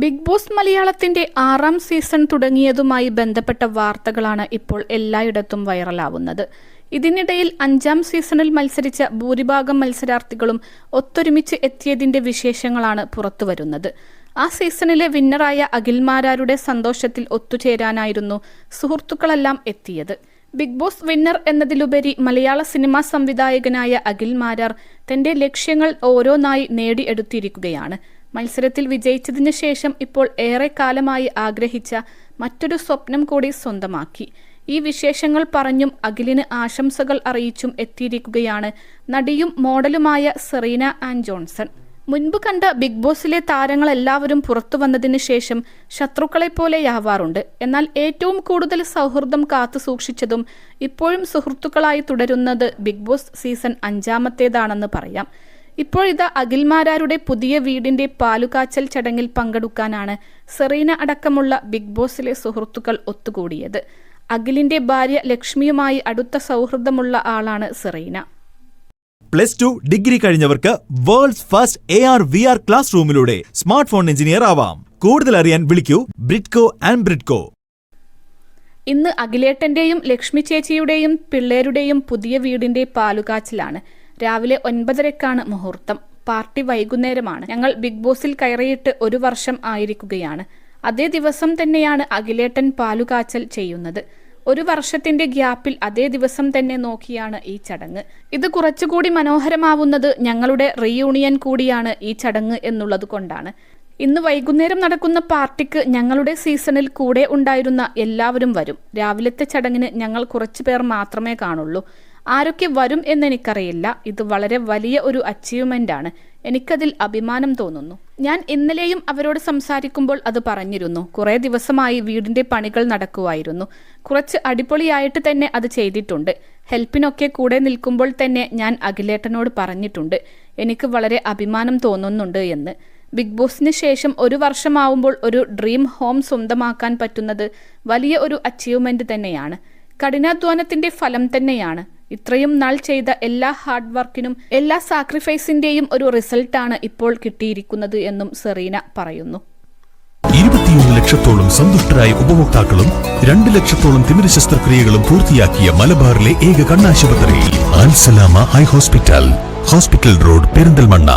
Big boss മലയാളത്തിന്റെ ആറാം season തുടങ്ങിയതുമായി ബന്ധപ്പെട്ട വാർത്തകളാണ് ഇപ്പോൾ എല്ലായിടത്തും വൈറലാവുന്നത്. ഇതിനിടയിൽ അഞ്ചാം സീസണിൽ മത്സരിച്ച ഭൂരിഭാഗം മത്സരാർത്ഥികളും ഒത്തൊരുമിച്ച് എത്തിയതിന്റെ വിശേഷങ്ങളാണ് പുറത്തുവരുന്നത്. ആ സീസണിലെ വിന്നറായ അഖിൽമാരാരുടെ സന്തോഷത്തിൽ ഒത്തുചേരാനായിരുന്നു സുഹൃത്തുക്കളെല്ലാം എത്തിയത്. ബിഗ് ബോസ് വിന്നർ എന്നതിലുപരി മലയാള സിനിമാ സംവിധായകനായ അഖിൽ മാരാർ തന്റെ ലക്ഷ്യങ്ങൾ ഓരോന്നായി നേടിയെടുത്തിരിക്കുകയാണ്. മത്സരത്തിൽ വിജയിച്ചതിനു ശേഷം ഇപ്പോൾ ഏറെ കാലമായി ആഗ്രഹിച്ച മറ്റൊരു സ്വപ്നം കൂടി സ്വന്തമാക്കി. ഈ വിശേഷങ്ങൾ പറഞ്ഞും അഖിലിന് ആശംസകൾ അറിയിച്ചും എത്തിയിരിക്കുകയാണ് നടിയും മോഡലുമായ സെറീന ആൻഡ് ജോൺസൺ. മുൻപ് കണ്ട ബിഗ് ബോസിലെ താരങ്ങളെല്ലാവരും പുറത്തു വന്നതിന് ശേഷം ശത്രുക്കളെ പോലെയാവാറുണ്ട് എന്നാൽ ഏറ്റവും കൂടുതൽ സൗഹൃദം കാത്തു സൂക്ഷിച്ചതും ഇപ്പോഴും സുഹൃത്തുക്കളായി തുടരുന്നത് ബിഗ് ബോസ് സീസൺ അഞ്ചാമത്തേതാണെന്ന് പറയാം. ഇപ്പോഴിതാ അഖിൽമാരാരുടെ പുതിയ വീടിന്റെ പാലുകാച്ചൽ ചടങ്ങിൽ പങ്കെടുക്കാനാണ് സെറീന അടക്കമുള്ള ബിഗ് ബോസിലെ സുഹൃത്തുക്കൾ ഒത്തുകൂടിയത്. അഖിലിന്റെ ഭാര്യ ലക്ഷ്മിയുമായി അടുത്ത സൗഹൃദമുള്ള ആളാണ് Serena. Plus two degree കഴിഞ്ഞവർക്ക് world's first A R V R class റൂമിലൂടെ smart phone engineer ആവാം. കൂടുതൽ അറിയാൻ വിളിക്കൂ ബ്രിഡ്കോ ആൻഡ് ബ്രിഡ്കോ. ഇന്ന് അഖിലേട്ടന്റെയും ലക്ഷ്മി ചേച്ചിയുടെയും പിള്ളേരുടെയും പുതിയ വീടിന്റെ പാലുകാച്ചിലാണ്. രാവിലെ ഒൻപതരക്കാണ് മുഹൂർത്തം. പാർട്ടി വൈകുന്നേരമാണ്. ഞങ്ങൾ ബിഗ് ബോസിൽ കയറിയിട്ട് ഒരു വർഷം ആയിരിക്കുകയാണ്. അതേ ദിവസം തന്നെയാണ് അഖിലേട്ടൻ പാലുകാച്ചൽ ചെയ്യുന്നത്. ഒരു വർഷത്തിന്റെ ഗ്യാപ്പിൽ അതേ ദിവസം തന്നെ നോക്കിയാണ് ഈ ചടങ്ങ്. ഇത് കുറച്ചുകൂടി മനോഹരമാവുന്നത് ഞങ്ങളുടെ റീയൂണിയൻ കൂടിയാണ് ഈ ചടങ്ങ് എന്നുള്ളത് കൊണ്ടാണ്. ഇന്ന് വൈകുന്നേരം നടക്കുന്ന പാർട്ടിക്ക് ഞങ്ങളുടെ സീസണിൽ കൂടെ ഉണ്ടായിരുന്ന എല്ലാവരും വരും. രാവിലത്തെ ചടങ്ങിന് ഞങ്ങൾ കുറച്ചു പേർ മാത്രമേ കാണുള്ളൂ. ആരൊക്കെ വരും എന്നെനിക്കറിയില്ല. ഇത് വളരെ വലിയ ഒരു അച്ചീവ്മെന്റ് ആണ്. എനിക്കതിൽ അഭിമാനം തോന്നുന്നു. ഞാൻ ഇന്നലെയും അവരോട് സംസാരിക്കുമ്പോൾ അത് പറഞ്ഞിരുന്നു. കുറേ ദിവസമായി വീടിന്റെ പണികൾ നടക്കുമായിരുന്നു കുറച്ച് അടിപൊളിയായിട്ട് തന്നെ അത് ചെയ്തിട്ടുണ്ട്. ഹെൽപ്പിനൊക്കെ കൂടെ നിൽക്കുമ്പോൾ തന്നെ ഞാൻ അഖിലേട്ടനോട് പറഞ്ഞിട്ടുണ്ട്. എനിക്ക് വളരെ അഭിമാനം തോന്നുന്നുണ്ട് എന്ന്. ബിഗ് ബോസിന് ശേഷം ഒരു വർഷമാവുമ്പോൾ ഒരു ഡ്രീം ഹോം സ്വന്തമാക്കാൻ പറ്റുന്നത് വലിയ ഒരു അച്ചീവ്മെന്റ് തന്നെയാണ്. കഠിനാധ്വാനത്തിന്റെ ഫലം തന്നെയാണ്. ഇത്രയും നാൾ ചെയ്ത എല്ലാ ഹാർഡ് വർക്കിനും എല്ലാ സാക്രിഫൈസിന്റെയും ഒരു റിസൾട്ടാണ് ഇപ്പോൾ കിട്ടിയിരിക്കുന്നത് എന്നും സെറീന പറയുന്നു. ഇരുപത്തിയൊന്ന് ലക്ഷത്തോളം സന്തുഷ്ടരായ ഉപഭോക്താക്കളും രണ്ട് ലക്ഷത്തോളം തിമിര ശസ്ത്രക്രിയകളും പൂർത്തിയാക്കിയ മലബാറിലെ ഏക കണ്ണാശുപത്രി ഹോസ്പിറ്റൽ ഹോസ്പിറ്റൽ റോഡ് പെരിന്തൽമണ്ണ.